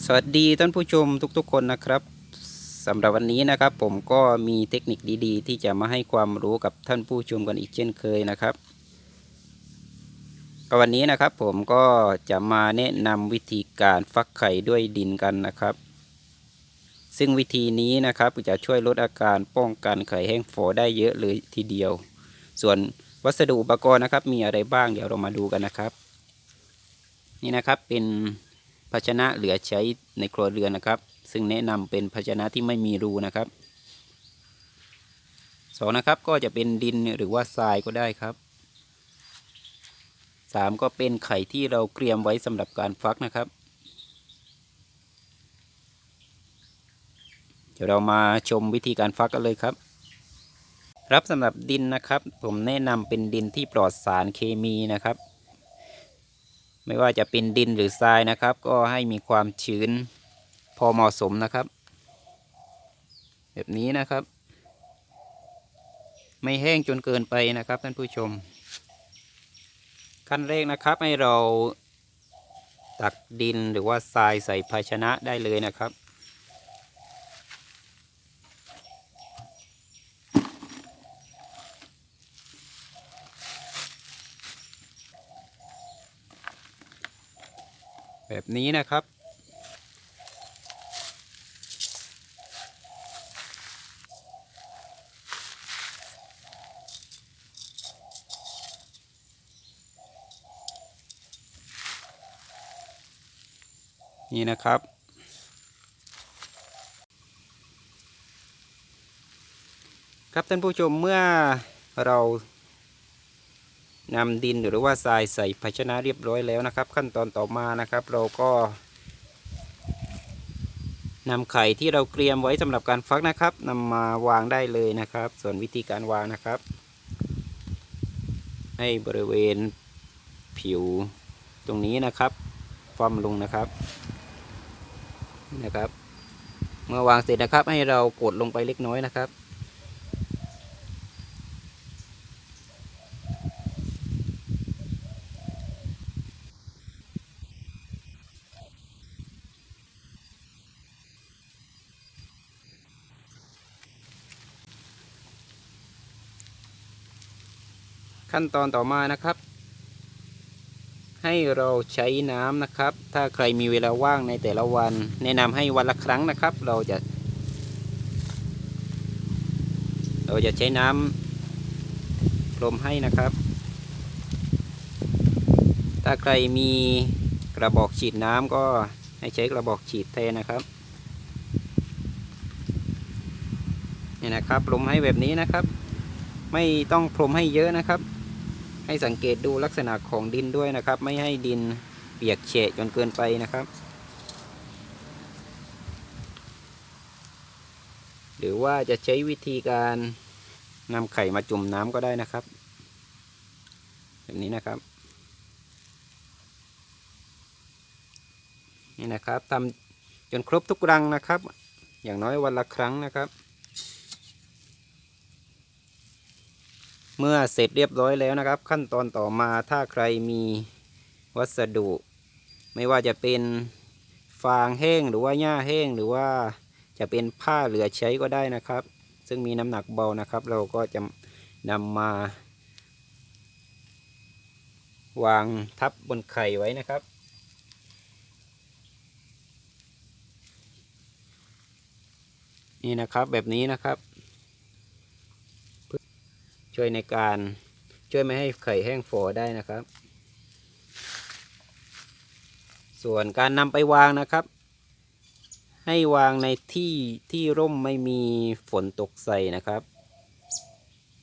สวัสดีท่านผู้ชมทุกๆคนนะครับสำหรับวันนี้นะครับ ผมก็มีเทคนิคดีๆ ที่จะมาให้ความรู้กับท่านผู้ชมกันอีกเช่นเคยนะครับก็วันนี้นะครับผมก็จะมาแนะนำวิธีการฟักไข่ด้วยดินกันนะครับ ซึ่งวิธีนี้นะครับจะช่วยลดอาการป้องกันไข่แห้งฝอได้เยอะเลยทีเดียว ส่วนวัสดุอุปกรณ์นะครับ มีอะไรบ้างเดี๋ยวเรามาดูกันนะครับ นี่นะครับเป็น ภาชนะเหลือใช้ในครัวเรือนนะครับ ซึ่งแนะนำเป็นภาชนะที่ไม่มีรูนะครับสองนะครับก็จะเป็นดินหรือว่าทรายก็ได้ครับสามก็เป็นไข่ที่เราเตรียมไว้สำหรับการฟักนะครับ เดี๋ยวเรามาชมวิธีการฟักกันเลยครับ ครับสำหรับดินนะครับ ผมแนะนำเป็นดินที่ปลอดสารเคมีนะครับ ไม่ว่าจะเป็นดินหรือทรายนะครับ ก็ให้มีความชื้นพอเหมาะสมนะครับ แบบนี้นะครับ ไม่แห้งจนเกินไปนะครับท่านผู้ชม ขั้นแรกนะครับให้เราตักดินหรือว่าทรายใส่ภาชนะได้เลยนะครับ แบบนี้นะครับ นี่นะครับครับท่านผู้ชมเมื่อเรา นำดินหรือว่าทรายใส่ภาชนะเรียบร้อยแล้วนะครับ ขั้นตอนต่อมานะครับ เราก็นำไข่ที่เราเตรียมไว้สำหรับการฟักนะครับนำมาวางได้เลยนะครับ ส่วนวิธีการวางนะครับ ให้บริเวณผิวตรงนี้นะครับฟ่อมลงนะครับนี่นะครับ เมื่อวางเสร็จนะครับให้เรากดลงไปเล็กน้อยนะครับ ขั้นตอนต่อมานะครับ ให้เราใช้น้ำนะครับ ถ้าใครมีเวลาว่างในแต่ละวัน แนะนำให้วันละครั้งนะครับ เราจะ เราจะใช้น้ำพรมให้นะครับ ถ้าใครมีกระบอกฉีดน้ำก็ให้ใช้กระบอกฉีดแทนนะครับนี่นะครับพรมให้แบบนี้นะครับ ไม่ต้องพรมให้เยอะนะครับ ให้สังเกตดูลักษณะของดินด้วยนะครับ ไม่ให้ดินเปียกเฉะจนเกินไปนะครับ หรือว่าจะใช้วิธีการนำไข่มาจุ่มน้ำก็ได้นะครับ แบบนี้นะครับ นี่นะครับทำจนครบทุกรังนะครับ อย่างน้อยวันละครั้งนะครับ เมื่อเสร็จเรียบร้อยแล้วนะครับ ขั้นตอนต่อมาถ้าใครมีวัสดุ ไม่ว่าจะเป็นฟางแห้งหรือว่าหญ้าแห้งหรือว่าจะเป็นผ้าเหลือใช้ก็ได้นะครับ ซึ่งมีน้ำหนักเบานะครับ เราก็จะนำมา วางทับบนไข่ไว้นะครับ นี่นะครับแบบนี้นะครับ ช่วยในการช่วยไม่ให้ไข่แห้งฝอได้นะครับ ส่วนการนำไปวางนะครับ ให้วางในที่ที่ร่มไม่มีฝนตกใส่นะครับ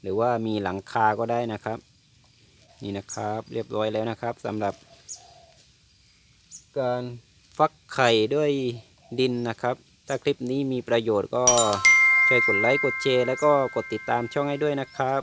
หรือว่ามีหลังคาก็ได้นะครับ นี่นะครับเรียบร้อยแล้วนะครับสำหรับ การฟักไข่ด้วยดินนะครับ ถ้าคลิปนี้มีประโยชน์ก็ช่วยกดไลค์กดแชร์แล้วก็กดติดตามช่องให้ด้วยนะครับ